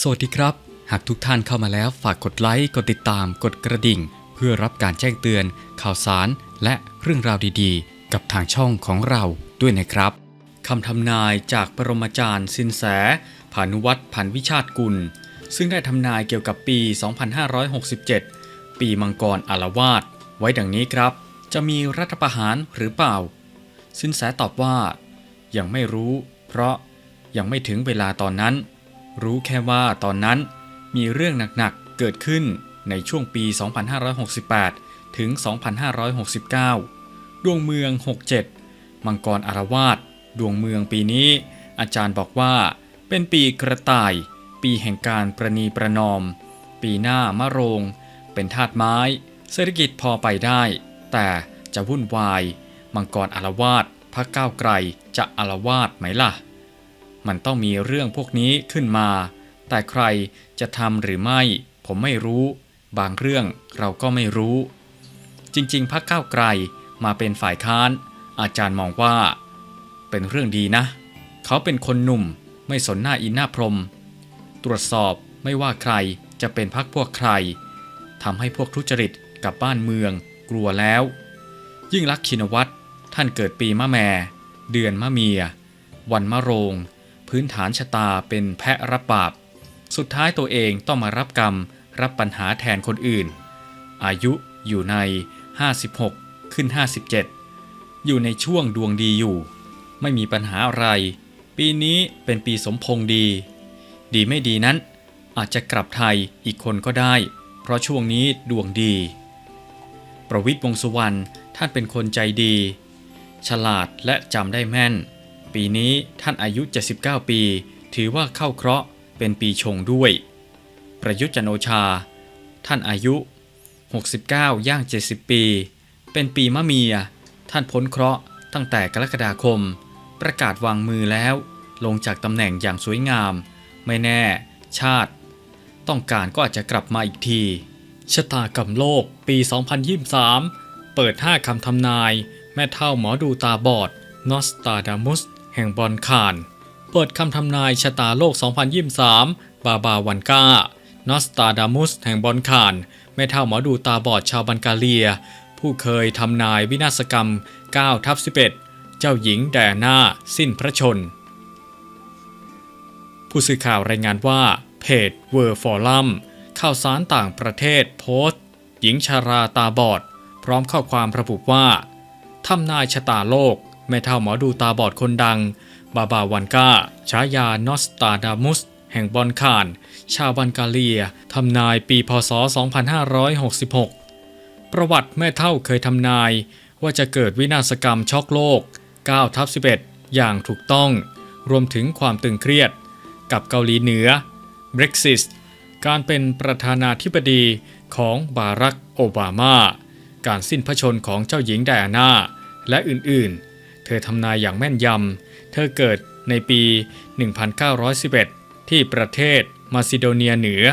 สวัสดีครับ หากทุกท่านเข้ามาแล้วฝากกดไลค์ กดติดตาม กดกระดิ่ง เพื่อรับการแจ้งเตือน ข่าวสาร และเรื่องราวดีๆ กับทางช่องของเราด้วยนะครับคำทำนายจากปรมาจารย์สินแสผานุวัตรพันวิชาติกุล ซึ่งได้ทำนายเกี่ยวกับปี 2567 ปีมังกรอารวาสไว้ดังนี้ครับ จะมีรัฐประหารหรือเปล่า สินแสตอบว่า ยังไม่รู้ เพราะยังไม่ถึงเวลาตอนนั้น รู้แค่ว่าตอนนั้นมีเรื่องหนักๆเกิดขึ้นในช่วงปี 2568 ถึง 2569 ดวงเมือง 67 มังกรอารวาสดวงเมืองปีนี้ อาจารย์บอกว่าเป็นปีกระต่าย ปีแห่งการประนีประนอม ปีหน้ามะโรง เป็นธาตุไม้ เศรษฐกิจพอไปได้ แต่จะวุ่นวาย มังกรอารวาสพระก้าวไกลจะอารวาสไหมล่ะ มันต้องมีเรื่องพวกนี้ขึ้นมา แต่ใครจะทำหรือไม่ ผมไม่รู้ บางเรื่องเราก็ไม่รู้ จริงๆพรรคก้าวไกลมาเป็นฝ่ายค้าน อาจารย์มองว่า เป็นเรื่องดีนะ เขาเป็นคนหนุ่มไม่สนหน้าอินหน้าพรม ตรวจสอบไม่ว่าใครจะเป็นพรรคพวกใครทำให้พวกทุจริตกับบ้านเมืองกลัวแล้ว ยิ่งลักษณ์ชินวัตรท่านเกิดปีมะแม่ เดือนมะเมีย วันมะโรง พื้นฐานชะตาเป็นแพะรับบาป สุดท้ายตัวเองต้องมารับกรรม รับปัญหาแทนคนอื่น อายุอยู่ใน 56 ขึ้น 57 อยู่ในช่วงดวงดีอยู่ ไม่มีปัญหาอะไร ปีนี้เป็นปีสมพงษ์ดี ดีไม่ดีนั้น อาจจะกลับไทยอีกคนก็ได้ เพราะช่วงนี้ดวงดี ประวิตรวงษ์สุวรรณท่านเป็นคนใจดี ฉลาดและจำได้แม่น ปีนี้ท่านอายุ 79 ปี ถือว่าเข้าเคราะห์เป็นปีชงด้วย ประยุทธ์จันโอชา ท่านอายุ 69 ย่าง 70 ปี เป็นปีมะเมีย ท่านพ้นเคราะห์ตั้งแต่กรกฎาคม ประกาศวางมือแล้ว ลงจากตำแหน่งอย่างสวยงาม ไม่แน่ ชาติ ต้องการก็อาจจะกลับมาอีกทีชะตากรรมโลกปี 2023 เปิด 5 คำทำนาย แม่เท่าหมอดูตาบอดนอสตาดามุส แห่งบอนคาน เปิดคำทำนายชะตาโลก 2023 บาบาวันกานอสตาดามุสแห่งบอนคาน แม่เท่าหมอดูตาบอดชาวบันกาเลีย ผู้เคยทำนายวินาศกรรม9ทับ11 เจ้าหญิงแดนาสิ้นพระชน ผู้สื่อข่าวรายงานว่า เพจเวอร์ฟอรัมข่าวสารต่างประเทศโพสต์ หญิงชาราตาบอด พร้อมข้อความระบุว่าทำนายชะตาโลก แม่เท่าหมอดูตาบอดคนดัง บาบาวันกาฉายานอสตาดามุส แห่งบอนคาน ชาวบันกาเลียทำนายปีพศ 2566 ประวัติแม่เท่าเคยทำนาย ว่าจะเกิดวินาศกรรมช็อกโลก9ทับ11 อย่างถูกต้อง รวมถึงความตึงเครียด กับเกาหลีเหนือ Brexit การเป็นประธานาธิบดีของบารักโอบามา การสิ้นพระชนของเจ้าหญิงไดอาน่า และอื่น ๆ เธอทำนายอย่างแม่นยำ เธอเกิดในปี 1911 ที่ประเทศมาซิโดเนียเหนือ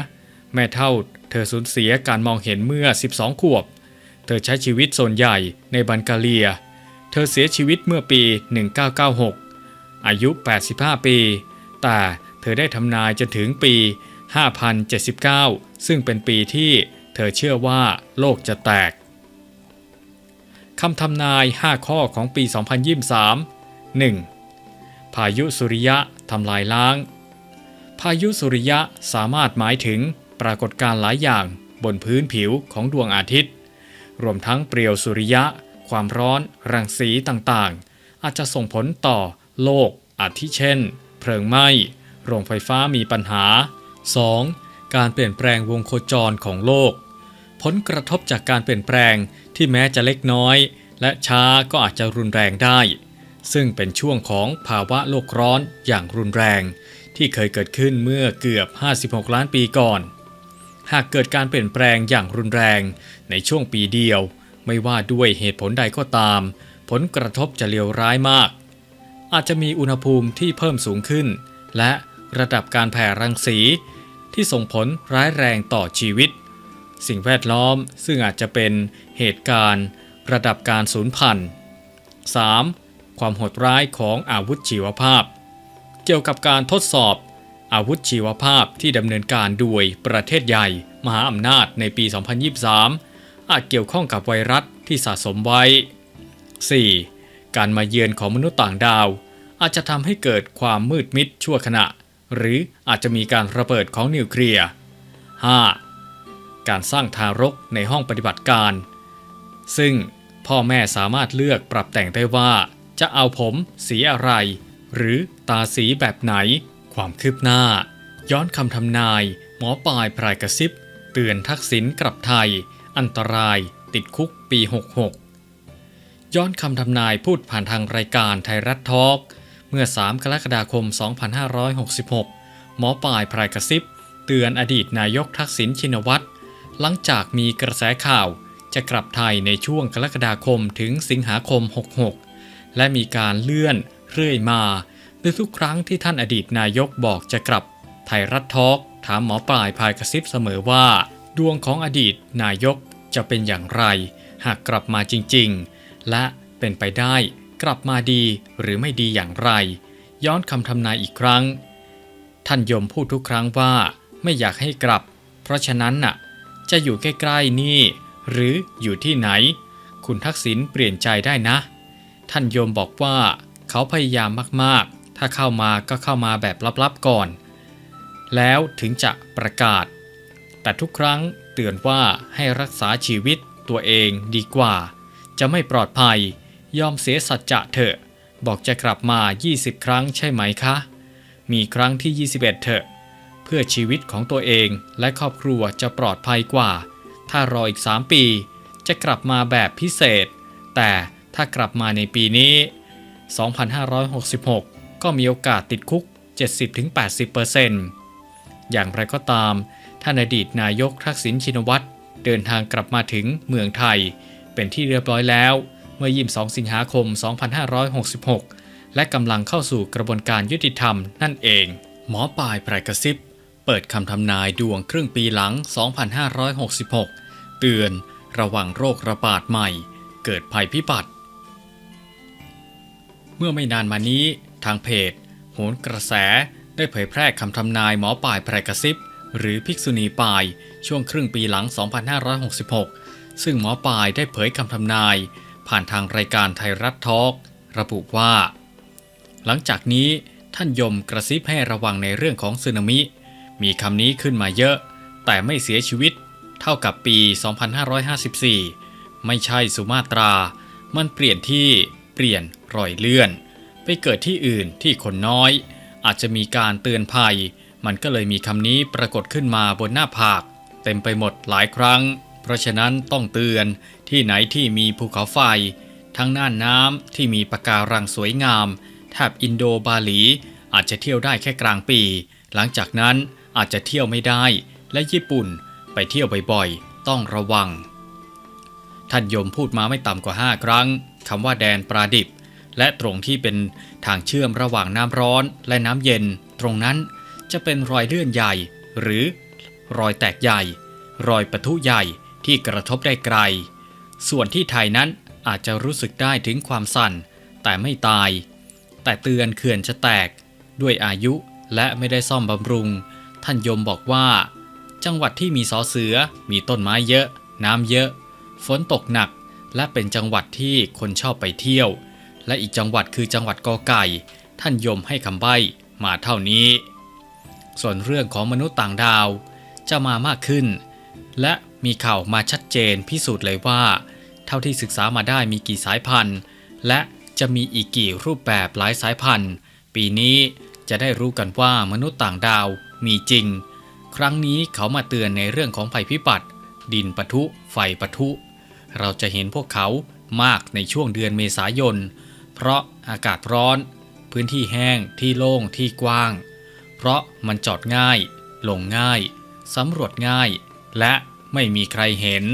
แม่เท่าเธอสูญเสียการมองเห็นเมื่อ 12 ขวบ เธอใช้ชีวิตส่วนใหญ่ในบันกาเลีย เธอเสียชีวิตเมื่อปี 1996 อายุ 85 ปี แต่เธอได้ทำนายจนถึงปี 5079 ซึ่งเป็นปีที่เธอเชื่อว่าโลกจะแตก คำทำนาย 5 ข้อของปี 2023 1. พายุสุริยะทำลายล้าง พายุสุริยะสามารถหมายถึงปรากฏการณ์หลายอย่างบนพื้นผิวของดวงอาทิตย์ รวมทั้งเปลวสุริยะ ความร้อน รังสีต่างๆ อาจจะส่งผลต่อโลก อาทิเช่น เพลิงไหม้ โรงไฟฟ้ามีปัญหา 2. การเปลี่ยนแปลงวงโคจรของโลก ผลกระทบจากการเปลี่ยนแปลงที่แม้จะเล็กน้อย และช้าก็อาจจะรุนแรงได้ ซึ่งเป็นช่วงของภาวะโลกร้อนอย่างรุนแรง ที่เคยเกิดขึ้นเมื่อเกือบ 56 ล้านปีก่อน หากเกิดการเปลี่ยนแปลงอย่างรุนแรงในช่วงปีเดียว ไม่ว่าด้วยเหตุผลใดก็ตาม ผลกระทบจะเลวร้ายมาก อาจจะมีอุณหภูมิที่เพิ่มสูงขึ้น และระดับการแผ่รังสีที่ส่งผลร้ายแรงต่อชีวิต สิ่งแวดล้อมซึ่งอาจจะเป็นเหตุการณ์ ระดับการสูญพันธุ์ 3. ความโหดร้ายของอาวุธชีวภาพ เกี่ยวกับการทดสอบอาวุธชีวภาพที่ดำเนินการโดยประเทศใหญ่ มหาอำนาจในปี 2023 อาจเกี่ยวข้องกับไวรัสที่สะสมไว้ 4. การมาเยือนของมนุษย์ต่างดาว อาจจะทำให้เกิดความมืดมิดชั่วขณะ หรืออาจจะมีการระเบิดของนิวเคลียร์ 5. การสร้างทารกในห้องปฏิบัติการ ซึ่ง พ่อแม่สามารถเลือกปรับแต่งได้ว่า จะเอาผมสีอะไร หรือตาสีแบบไหน ความคืบหน้า ย้อนคำทำนาย หมอปลายพรายกระซิบ เตือนทักษิณกลับไทย อันตราย ติดคุกปี 66 ย้อนคำทำนายพูดผ่านทางรายการไทยรัฐทอล์กเมื่อ 3 กรกฎาคม 2566 หมอปลายพรายกระซิบ เตือนอดีตนายกทักษิณชินวัตรหลังจากมีกระแสข่าว จะกลับไทยในช่วงกรกฎาคมถึงสิงหาคม 66 และมีการเลื่อนเรื่อยมาโดยทุกครั้งที่ท่านอดีตนายกบอกจะกลับ ไทยรัฐทอล์กถามหมอปลายพายกระซิบเสมอว่า ดวงของอดีตนายกจะเป็นอย่างไร หากกลับมาจริงๆ และเป็นไปได้กลับมาดีหรือไม่ดีอย่างไร ย้อนคำทำนายอีกครั้ง ท่านยมพูดทุกครั้งว่าไม่อยากให้กลับ เพราะฉะนั้นน่ะ จะอยู่ใกล้ๆนี่ หรืออยู่ที่ไหน คุณทักษิณเปลี่ยนใจได้นะ ท่านโยมบอกว่าเขาพยายามมากๆ ถ้าเข้ามาก็เข้ามาแบบลับๆก่อน แล้วถึงจะประกาศ แต่ทุกครั้งเตือนว่าให้รักษาชีวิตตัวเองดีกว่า จะไม่ปลอดภัย ยอมเสียสัจจะเถอะ บอกจะกลับมา 20 ครั้งใช่ไหมคะ มีครั้งที่ 21 เถอะ เพื่อชีวิตของตัวเองและครอบครัวจะปลอดภัยกว่า ถ้ารออีก 3 ปี จะกลับมาแบบพิเศษ แต่ถ้ากลับมาในปีนี้ 2566 ก็มีโอกาสติดคุก 70-80%อย่างไรก็ตาม ท่านอดีตนายกทักษิณชินวัตรเดินทางกลับมาถึงเมืองไทย เป็นที่เรียบร้อยแล้วเมื่อ 22 สิงหาคม 2566 และกำลังเข้าสู่กระบวนการยุติธรรมนั่นเอง หมอปลายไพรกระซิบ เปิดคำทำนายดวงครึ่งปีหลัง 2566 เตือน ระวังโรคระบาดใหม่ เกิดภัยพิบัติ เมื่อไม่นานมานี้ทางเพจโหนกระแสได้เผยแพร่คำทำนายหมอปลายไพรกระซิบ หรือภิกษุณีป่ายช่วงครึ่งปีหลัง 2566 ซึ่งหมอปลายได้เผยคำทำนาย ผ่านทางรายการไทยรัฐทอล์กระบุว่า หลังจากนี้ท่านยมกระซิบให้ระวังในเรื่องของสึนามิ มีคำนี้ขึ้นมาเยอะ แต่ไม่เสียชีวิต เท่ากับปี 2554 ไม่ใช่สุมาตรา มันเปลี่ยนที่เปลี่ยนรอยเลื่อน ไปเกิดที่อื่นที่คนน้อย อาจจะมีการเตือนภัย มันก็เลยมีคำนี้ปรากฏขึ้นมาบนหน้าผาก เต็มไปหมดหลายครั้ง เพราะฉะนั้นต้องเตือนที่ไหนที่มีภูเขาไฟ ทั้งน่านน้ำที่มีปะการังสวยงามแถบอินโดบาหลี อาจจะเที่ยวได้แค่กลางปี หลังจากนั้นอาจจะเที่ยวไม่ได้ และญี่ปุ่น ไปเที่ยวบ่อยๆ ต้องระวัง ท่านยมพูดมาไม่ต่ำกว่า 5 ครั้งคำว่าแดนปราดิบ และตรงที่เป็นทางเชื่อมระหว่างน้ำร้อนและน้ำเย็น ตรงนั้นจะเป็นรอยเลื่อนใหญ่ หรือรอยแตกใหญ่ รอยปะทุใหญ่ที่กระทบได้ไกล ส่วนที่ไทยนั้นอาจจะรู้สึกได้ถึงความสั่น แต่ไม่ตาย แต่เตือนเขื่อนจะแตก ด้วยอายุและไม่ได้ซ่อมบำรุง ท่านยมบอกว่า จังหวัดที่มีสอเสือ มีต้นไม้เยอะ น้ำเยอะ ฝนตกหนัก และเป็นจังหวัดที่คนชอบไปเที่ยว และอีกจังหวัดคือจังหวัดกอไก่ ท่านยมให้คำใบ้มาเท่านี้ ส่วนเรื่องของมนุษย์ต่างดาวจะมามากขึ้น และมีข่าวมาชัดเจนพิสูจน์เลยว่า เท่าที่ศึกษามาได้มีกี่สายพันธุ์ และจะมีอีกกี่รูปแบบหลายสายพันธุ์ ปีนี้จะได้รู้กันว่ามนุษย์ต่างดาวมีจริง ครั้งนี้เขามาเตือนในเรื่องของภัยพิบัติ ดินปะทุ ไฟปะทุ เราจะเห็นพวกเขามากในช่วงเดือนเมษายน เพราะอากาศร้อน พื้นที่แห้งที่โล่งที่กว้าง เพราะมันจอดง่าย ลงง่าย สำรวจง่าย และไม่มีใครเห็น